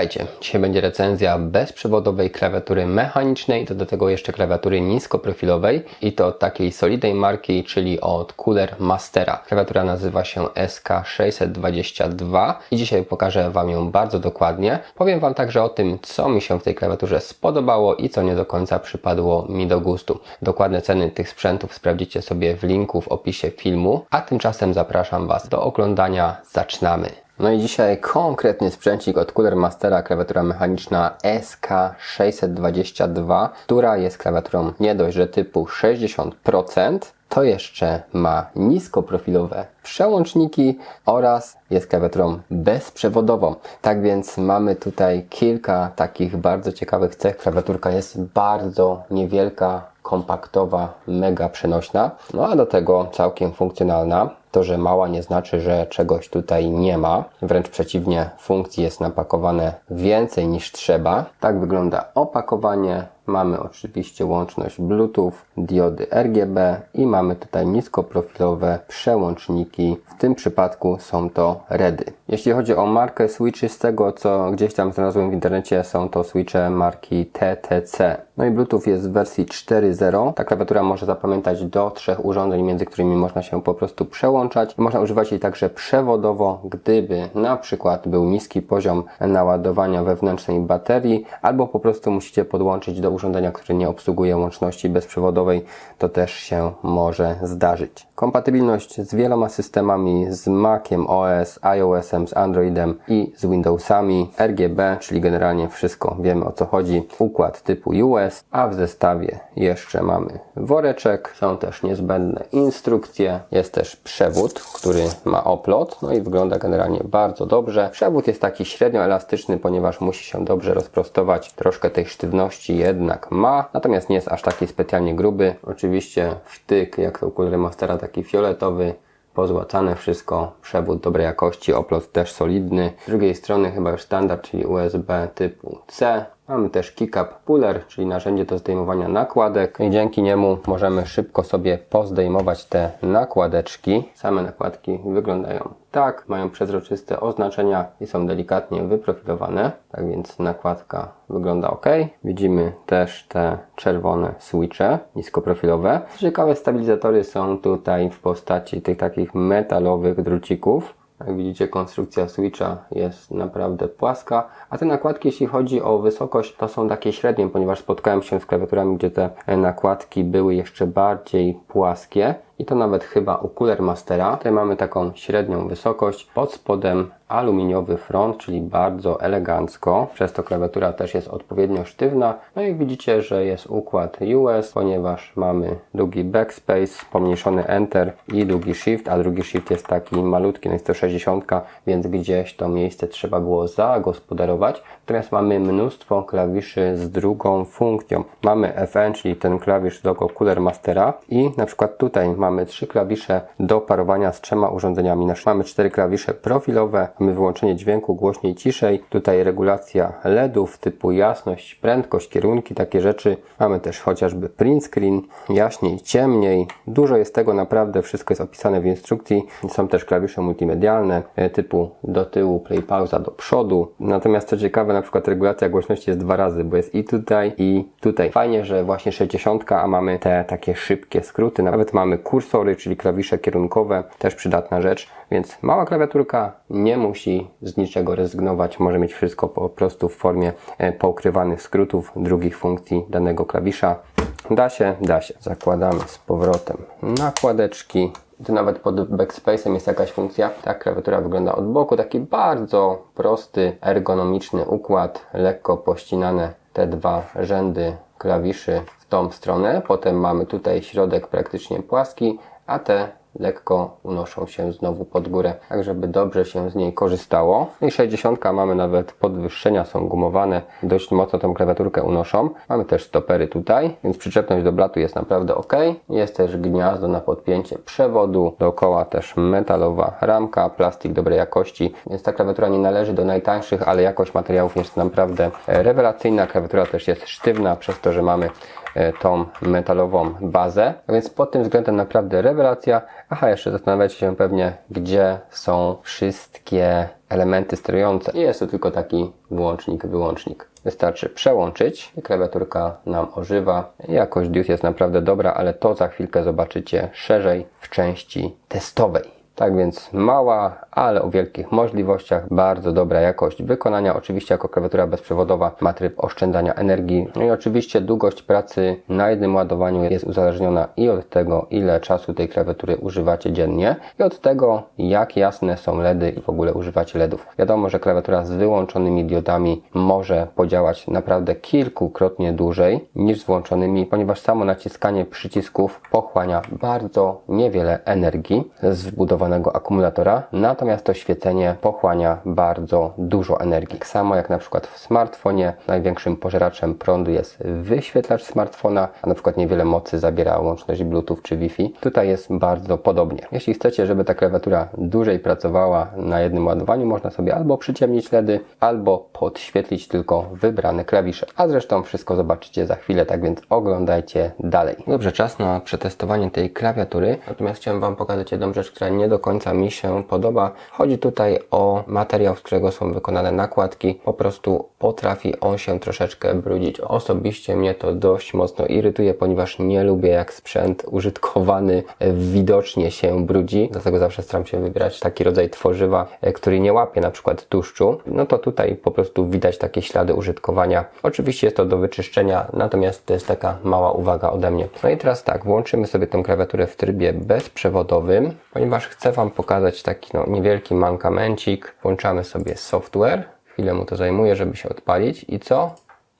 Witajcie. Dzisiaj będzie recenzja bezprzewodowej klawiatury mechanicznej, to do tego jeszcze klawiatury niskoprofilowej i to takiej solidnej marki, czyli od Cooler Mastera. Klawiatura nazywa się SK622 i dzisiaj pokażę Wam ją bardzo dokładnie. Powiem Wam także o tym, co mi się w tej klawiaturze spodobało i co nie do końca przypadło mi do gustu. Dokładne ceny tych sprzętów sprawdzicie sobie w linku w opisie filmu, a tymczasem zapraszam Was do oglądania. Zaczynamy. No i dzisiaj konkretny sprzęcik od Cooler Mastera, klawiatura mechaniczna SK622, która jest klawiaturą nie dość, że typu 60%, to jeszcze ma niskoprofilowe przełączniki oraz jest klawiaturą bezprzewodową. Tak więc mamy tutaj kilka takich bardzo ciekawych cech. Klawiaturka jest bardzo niewielka, kompaktowa, mega przenośna, no a do tego całkiem funkcjonalna. To, że mała nie znaczy, że czegoś tutaj nie ma. Wręcz przeciwnie, funkcji jest napakowane więcej niż trzeba. Tak wygląda opakowanie. Mamy oczywiście łączność Bluetooth, diody RGB i mamy tutaj niskoprofilowe przełączniki. W tym przypadku są to REDy. Jeśli chodzi o markę switchy, z tego co gdzieś tam znalazłem w internecie, są to switche marki TTC. No i Bluetooth jest w wersji 4.0. Ta klawiatura może zapamiętać do trzech urządzeń, między którymi można się po prostu Można używać jej także przewodowo, gdyby na przykład był niski poziom naładowania wewnętrznej baterii, albo po prostu musicie podłączyć do urządzenia, które nie obsługuje łączności bezprzewodowej, to też się może zdarzyć. Kompatybilność z wieloma systemami, z Maciem OS, iOS-em, z Androidem i z Windowsami, RGB, czyli generalnie wszystko wiemy o co chodzi, układ typu US, a w zestawie jeszcze mamy woreczek, są też niezbędne instrukcje, jest też przewód, który ma oplot, no i wygląda generalnie bardzo dobrze. Przewód jest taki średnio elastyczny, ponieważ musi się dobrze rozprostować, troszkę tej sztywności jednak ma, natomiast nie jest aż taki specjalnie gruby. Oczywiście wtyk, jak to u Cooler Mastera, taki fioletowy, pozłacane wszystko, przewód dobrej jakości, oplot też solidny. Z drugiej strony chyba już standard, czyli USB typu C. Mamy też Keycap Puller, czyli narzędzie do zdejmowania nakładek i dzięki niemu możemy szybko sobie pozdejmować te nakładeczki. Same nakładki wyglądają tak, mają przezroczyste oznaczenia i są delikatnie wyprofilowane, tak więc nakładka wygląda ok. Widzimy też te czerwone switche niskoprofilowe. Ciekawe stabilizatory są tutaj w postaci tych takich metalowych drucików. Jak widzicie, konstrukcja switcha jest naprawdę płaska, a te nakładki, jeśli chodzi o wysokość, to są takie średnie, ponieważ spotkałem się z klawiaturami, gdzie te nakładki były jeszcze bardziej płaskie i to nawet chyba u Cooler Mastera. Tutaj mamy taką średnią wysokość, pod spodem aluminiowy front, czyli bardzo elegancko. Przez to klawiatura też jest odpowiednio sztywna. No i widzicie, że jest układ US, ponieważ mamy długi backspace, pomniejszony Enter i długi Shift, a drugi Shift jest taki malutki, no jest to 60, więc gdzieś to miejsce trzeba było zagospodarować. Natomiast mamy mnóstwo klawiszy z drugą funkcją. Mamy FN, czyli ten klawisz logo Cooler Mastera i na przykład tutaj mamy trzy klawisze do parowania z trzema urządzeniami. Mamy cztery klawisze profilowe, mamy wyłączenie dźwięku głośniej, ciszej. Tutaj regulacja LEDów typu jasność, prędkość, kierunki, takie rzeczy. Mamy też chociażby print screen, jaśniej, ciemniej. Dużo jest tego naprawdę, wszystko jest opisane w instrukcji. Są też klawisze multimedialne e, typu do tyłu, play, pauza, do przodu. Natomiast co ciekawe, na przykład regulacja głośności jest dwa razy, bo jest i tutaj, i tutaj. Fajnie, że właśnie 60, a mamy te takie szybkie skróty. Nawet mamy kursory, czyli klawisze kierunkowe, też przydatna rzecz. Więc mała klawiaturka nie musi z niczego rezygnować, może mieć wszystko po prostu w formie e, poukrywanych skrótów drugich funkcji danego klawisza. Da się, da się. Zakładamy z powrotem nakładeczki. Tu nawet pod backspace'em jest jakaś funkcja. Ta klawiatura wygląda od boku. Taki bardzo prosty, ergonomiczny układ. Lekko pościnane te dwa rzędy klawiszy w tą stronę. Potem mamy tutaj środek praktycznie płaski, a te lekko unoszą się znowu pod górę, tak żeby dobrze się z niej korzystało. I 60 mamy nawet podwyższenia, są gumowane, dość mocno tą klawiaturkę unoszą. Mamy też stopery tutaj, więc przyczepność do blatu jest naprawdę ok. Jest też gniazdo na podpięcie przewodu, dookoła też metalowa ramka, plastik dobrej jakości, więc ta klawiatura nie należy do najtańszych, ale jakość materiałów jest naprawdę rewelacyjna. Klawiatura też jest sztywna, przez to, że mamy tą metalową bazę, więc pod tym względem naprawdę rewelacja. Aha, jeszcze zastanawiacie się pewnie, gdzie są wszystkie elementy sterujące. Jest to tylko taki włącznik, wyłącznik. Wystarczy przełączyć i klawiaturka nam ożywa. Jakość DUS jest naprawdę dobra, ale to za chwilkę zobaczycie szerzej w części testowej. Tak więc mała, ale o wielkich możliwościach, bardzo dobra jakość wykonania. Oczywiście jako klawiatura bezprzewodowa ma tryb oszczędzania energii. No i oczywiście długość pracy na jednym ładowaniu jest uzależniona i od tego, ile czasu tej klawiatury używacie dziennie i od tego, jak jasne są LEDy i w ogóle używacie LEDów. Wiadomo, że klawiatura z wyłączonymi diodami może podziałać naprawdę kilkukrotnie dłużej niż z włączonymi, ponieważ samo naciskanie przycisków pochłania bardzo niewiele energii z akumulatora, natomiast to świecenie pochłania bardzo dużo energii. Tak samo jak na przykład w smartfonie, największym pożeraczem prądu jest wyświetlacz smartfona, a na przykład niewiele mocy zabiera łączność Bluetooth czy Wi-Fi. Tutaj jest bardzo podobnie. Jeśli chcecie, żeby ta klawiatura dłużej pracowała na jednym ładowaniu, można sobie albo przyciemnić LEDy, albo podświetlić tylko wybrane klawisze. A zresztą wszystko zobaczycie za chwilę, tak więc oglądajcie dalej. Dobrze, czas na przetestowanie tej klawiatury. Natomiast chciałem Wam pokazać jedną rzecz, która nie do końca mi się podoba. Chodzi tutaj o materiał, z którego są wykonane nakładki. Po prostu potrafi on się troszeczkę brudzić. Osobiście mnie to dość mocno irytuje, ponieważ nie lubię jak sprzęt użytkowany widocznie się brudzi. Dlatego zawsze staram się wybierać taki rodzaj tworzywa, e, który nie łapie na przykład tłuszczu. No to tutaj po prostu widać takie ślady użytkowania. Oczywiście jest to do wyczyszczenia, natomiast to jest taka mała uwaga ode mnie. No i teraz tak, włączymy sobie tę klawiaturę w trybie bezprzewodowym, ponieważ chcę Wam pokazać taki no, niewielki mankamencik. Włączamy sobie software. Chwilę mu to zajmuje, żeby się odpalić. I co?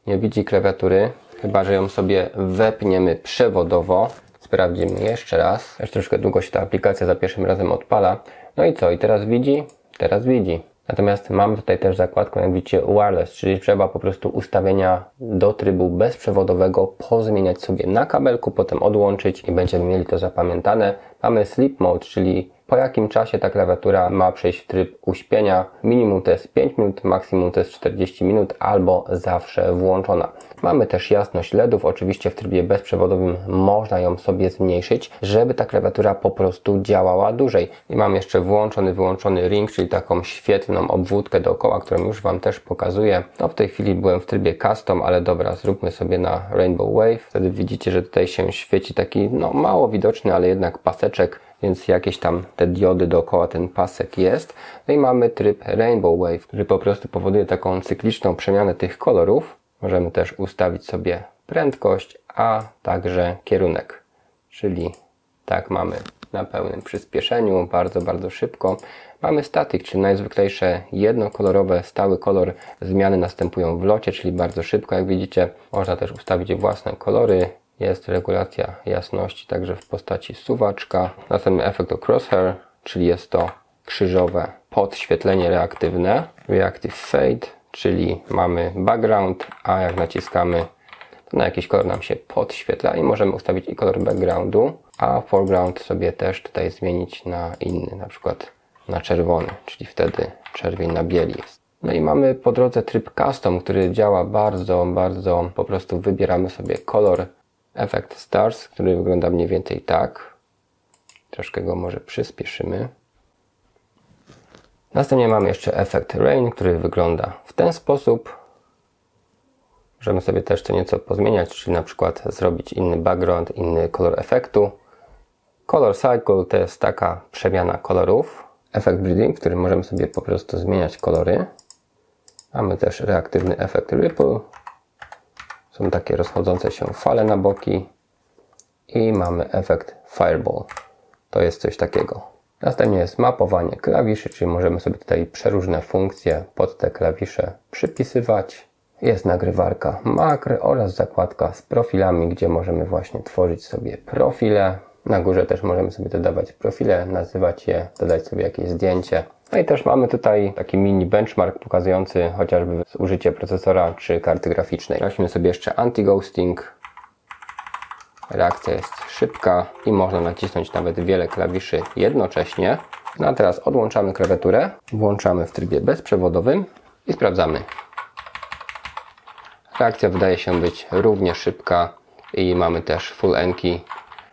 Nie widzi klawiatury, chyba że ją sobie wepniemy przewodowo. Sprawdzimy jeszcze raz. Już troszkę długo się ta aplikacja za pierwszym razem odpala. No i co? I teraz widzi? Teraz widzi. Natomiast mamy tutaj też zakładkę, jak widzicie, wireless, czyli trzeba po prostu ustawienia do trybu bezprzewodowego pozmieniać sobie na kabelku, potem odłączyć i będziemy mieli to zapamiętane. Mamy sleep mode, czyli po jakim czasie ta klawiatura ma przejść w tryb uśpienia. Minimum to jest 5 minut, maksimum to jest 40 minut albo zawsze włączona. Mamy też jasność LEDów, oczywiście w trybie bezprzewodowym można ją sobie zmniejszyć, żeby ta klawiatura po prostu działała dłużej. I mam jeszcze włączony, wyłączony ring, czyli taką świetlną obwódkę dookoła, którą już Wam też pokazuję. No w tej chwili byłem w trybie custom, ale dobra, zróbmy sobie na Rainbow Wave. Wtedy widzicie, że tutaj się świeci taki no mało widoczny, ale jednak paseczek więc jakieś tam te diody dookoła ten pasek jest. No i mamy tryb Rainbow Wave, który po prostu powoduje taką cykliczną przemianę tych kolorów. Możemy też ustawić sobie prędkość, a także kierunek, czyli tak mamy na pełnym przyspieszeniu, bardzo, bardzo szybko. Mamy statyk, czyli najzwyklejsze jednokolorowe, stały kolor. Zmiany następują w locie, czyli bardzo szybko, jak widzicie. Można też ustawić własne kolory, jest regulacja jasności także w postaci suwaczka. Następny efekt to crosshair, czyli jest to krzyżowe podświetlenie reaktywne. Reactive fade, czyli mamy background, a jak naciskamy to na jakiś kolor nam się podświetla i możemy ustawić i kolor backgroundu, a foreground sobie też tutaj zmienić na inny, na przykład na czerwony, czyli wtedy czerwień na bieli jest. No i mamy po drodze tryb custom, który działa bardzo, bardzo, po prostu wybieramy sobie kolor efekt Stars, który wygląda mniej więcej tak. Troszkę go może przyspieszymy. Następnie mamy jeszcze efekt Rain, który wygląda w ten sposób. Możemy sobie też co nieco pozmieniać, czyli na przykład zrobić inny background, inny kolor efektu. Color Cycle to jest taka przemiana kolorów. Efekt Bleeding, w którym możemy sobie po prostu zmieniać kolory. Mamy też reaktywny efekt Ripple, są takie rozchodzące się fale na boki i mamy efekt Fireball. To jest coś takiego. Następnie jest mapowanie klawiszy, czyli możemy sobie tutaj przeróżne funkcje pod te klawisze przypisywać. Jest nagrywarka makry oraz zakładka z profilami, gdzie możemy właśnie tworzyć sobie profile. Na górze też możemy sobie dodawać profile, nazywać je, dodać sobie jakieś zdjęcie. No i też mamy tutaj taki mini benchmark pokazujący chociażby użycie procesora czy karty graficznej. Sprawdźmy sobie jeszcze anti-ghosting. Reakcja jest szybka i można nacisnąć nawet wiele klawiszy jednocześnie. No a teraz odłączamy klawiaturę, włączamy w trybie bezprzewodowym i sprawdzamy. Reakcja wydaje się być równie szybka i mamy też full enki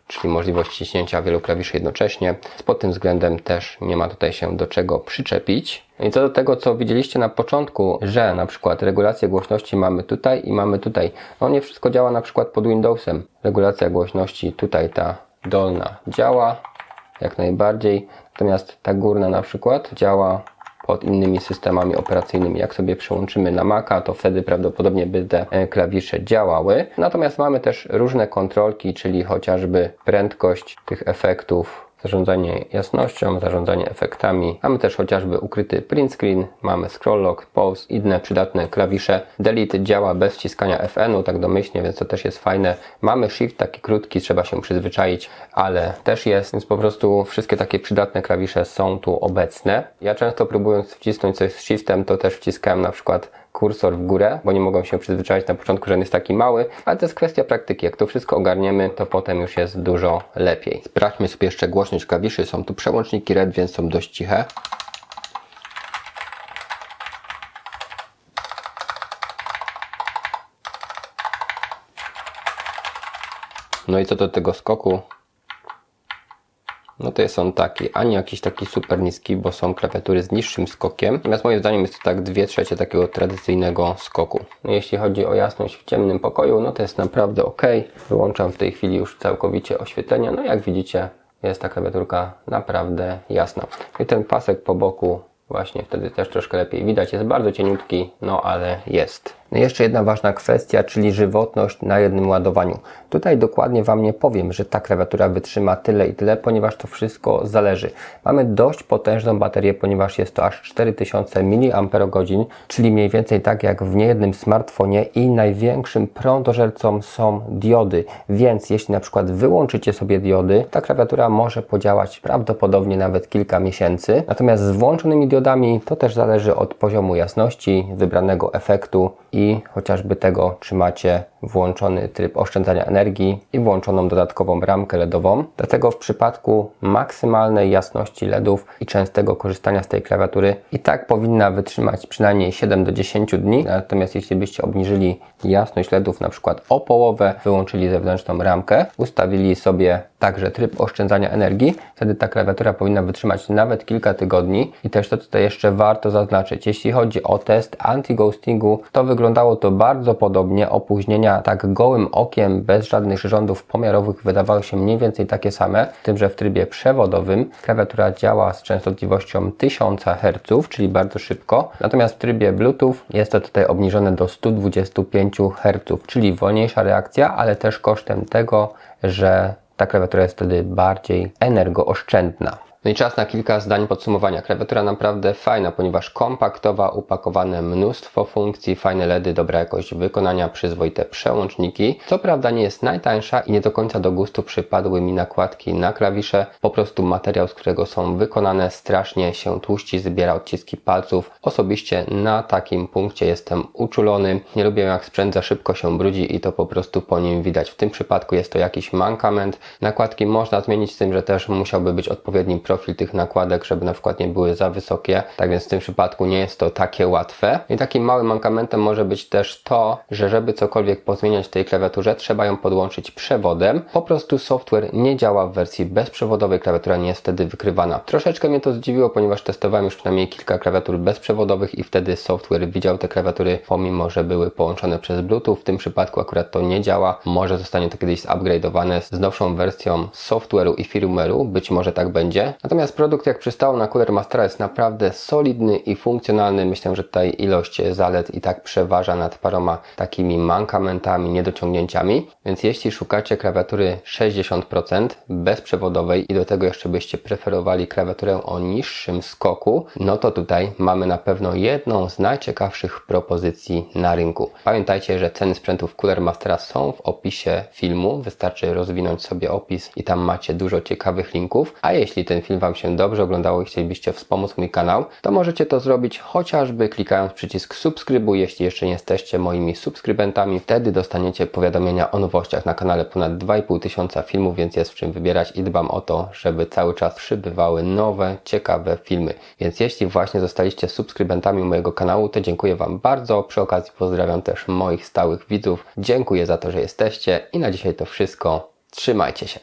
czyli możliwość ciśnięcia wielu klawiszy jednocześnie. Pod tym względem też nie ma tutaj się do czego przyczepić. I co do tego, co widzieliście na początku, że na przykład regulację głośności mamy tutaj i mamy tutaj. No nie wszystko działa na przykład pod Windowsem. Regulacja głośności tutaj ta dolna działa jak najbardziej, natomiast ta górna na przykład działa pod innymi systemami operacyjnymi. Jak sobie przełączymy na Maca, to wtedy prawdopodobnie by te e, klawisze działały. Natomiast mamy też różne kontrolki, czyli chociażby prędkość tych efektów, zarządzanie jasnością, zarządzanie efektami. Mamy też chociażby ukryty print screen, mamy scroll lock, pause, inne przydatne klawisze. Delete działa bez wciskania FN-u, tak domyślnie, więc to też jest fajne. Mamy shift taki krótki, trzeba się przyzwyczaić, ale też jest, więc po prostu wszystkie takie przydatne klawisze są tu obecne. Ja często próbując wcisnąć coś z shiftem, to też wciskałem na przykład kursor w górę, bo nie mogą się przyzwyczaić na początku, że on jest taki mały, ale to jest kwestia praktyki. Jak to wszystko ogarniemy, to potem już jest dużo lepiej. Sprawdźmy sobie jeszcze głośność klawiszy. Są tu przełączniki RED, więc są dość ciche. No i co do tego skoku, no to jest on taki, ani jakiś taki super niski, bo są klawiatury z niższym skokiem. Natomiast moim zdaniem jest to tak 2 trzecie takiego tradycyjnego skoku. No jeśli chodzi o jasność w ciemnym pokoju, no to jest naprawdę ok. Wyłączam w tej chwili już całkowicie oświetlenie. No jak widzicie, jest ta klawiaturka naprawdę jasna. I ten pasek po boku właśnie wtedy też troszkę lepiej widać. Jest bardzo cieniutki, no ale jest. No jeszcze jedna ważna kwestia, czyli żywotność na jednym ładowaniu. Tutaj dokładnie Wam nie powiem, że ta klawiatura wytrzyma tyle i tyle, ponieważ to wszystko zależy. Mamy dość potężną baterię, ponieważ jest to aż 4000 mAh, czyli mniej więcej tak jak w niejednym smartfonie i największym prądożercą są diody. Więc jeśli na przykład wyłączycie sobie diody, ta klawiatura może podziałać prawdopodobnie nawet kilka miesięcy. Natomiast z włączonymi diodami to też zależy od poziomu jasności, wybranego efektu i chociażby tego, czy macie włączony tryb oszczędzania energii i włączoną dodatkową ramkę LEDową. Dlatego w przypadku maksymalnej jasności LEDów i częstego korzystania z tej klawiatury i tak powinna wytrzymać przynajmniej 7 do 10 dni. Natomiast jeśli byście obniżyli jasność LEDów na przykład o połowę, wyłączyli zewnętrzną ramkę, ustawili sobie także tryb oszczędzania energii, wtedy ta klawiatura powinna wytrzymać nawet kilka tygodni i też to tutaj jeszcze warto zaznaczyć. Jeśli chodzi o test anti-ghostingu, to wyglądało to bardzo podobnie. Opóźnienia tak gołym okiem, bez żadnych przyrządów pomiarowych wydawały się mniej więcej takie same, tym, że w trybie przewodowym klawiatura działa z częstotliwością 1000 Hz, czyli bardzo szybko. Natomiast w trybie Bluetooth jest to tutaj obniżone do 125 Hz, czyli wolniejsza reakcja, ale też kosztem tego, że ta klawiatura jest wtedy bardziej energooszczędna. No i czas na kilka zdań podsumowania. Klawiatura naprawdę fajna, ponieważ kompaktowa, upakowane mnóstwo funkcji, fajne LEDy, dobra jakość wykonania, przyzwoite przełączniki. Co prawda nie jest najtańsza i nie do końca do gustu przypadły mi nakładki na klawisze. Po prostu materiał, z którego są wykonane, strasznie się tłuści, zbiera odciski palców. Osobiście na takim punkcie jestem uczulony. Nie lubię jak sprzęt za szybko się brudzi i to po prostu po nim widać. W tym przypadku jest to jakiś mankament. Nakładki można zmienić z tym, że też musiałby być odpowiedni profil tych nakładek, żeby na przykład nie były za wysokie. Tak więc w tym przypadku nie jest to takie łatwe. I takim małym mankamentem może być też to, że żeby cokolwiek pozmieniać w tej klawiaturze, trzeba ją podłączyć przewodem. Po prostu software nie działa w wersji bezprzewodowej, klawiatura nie jest wtedy wykrywana. Troszeczkę mnie to zdziwiło, ponieważ testowałem już przynajmniej kilka klawiatur bezprzewodowych i wtedy software widział te klawiatury, pomimo że były połączone przez Bluetooth. W tym przypadku akurat to nie działa. Może zostanie to kiedyś zupgrade'owane z nowszą wersją software'u i firmware'u, być może tak będzie. Natomiast produkt, jak przystało na Cooler Mastera, jest naprawdę solidny i funkcjonalny. Myślę, że tutaj ilość zalet i tak przeważa nad paroma takimi mankamentami, niedociągnięciami. Więc jeśli szukacie klawiatury 60% bezprzewodowej i do tego jeszcze byście preferowali klawiaturę o niższym skoku, no to tutaj mamy na pewno jedną z najciekawszych propozycji na rynku. Pamiętajcie, że ceny sprzętów Cooler Mastera są w opisie filmu. Wystarczy rozwinąć sobie opis i tam macie dużo ciekawych linków. A jeśli ten film Wam się dobrze oglądało i chcielibyście wspomóc mój kanał, to możecie to zrobić chociażby klikając przycisk subskrybuj, jeśli jeszcze nie jesteście moimi subskrybentami. Wtedy dostaniecie powiadomienia o nowościach na kanale ponad 2,5 tysiąca filmów, więc jest w czym wybierać i dbam o to, żeby cały czas przybywały nowe, ciekawe filmy. Więc jeśli właśnie zostaliście subskrybentami mojego kanału, to dziękuję Wam bardzo. Przy okazji pozdrawiam też moich stałych widzów. Dziękuję za to, że jesteście i na dzisiaj to wszystko. Trzymajcie się.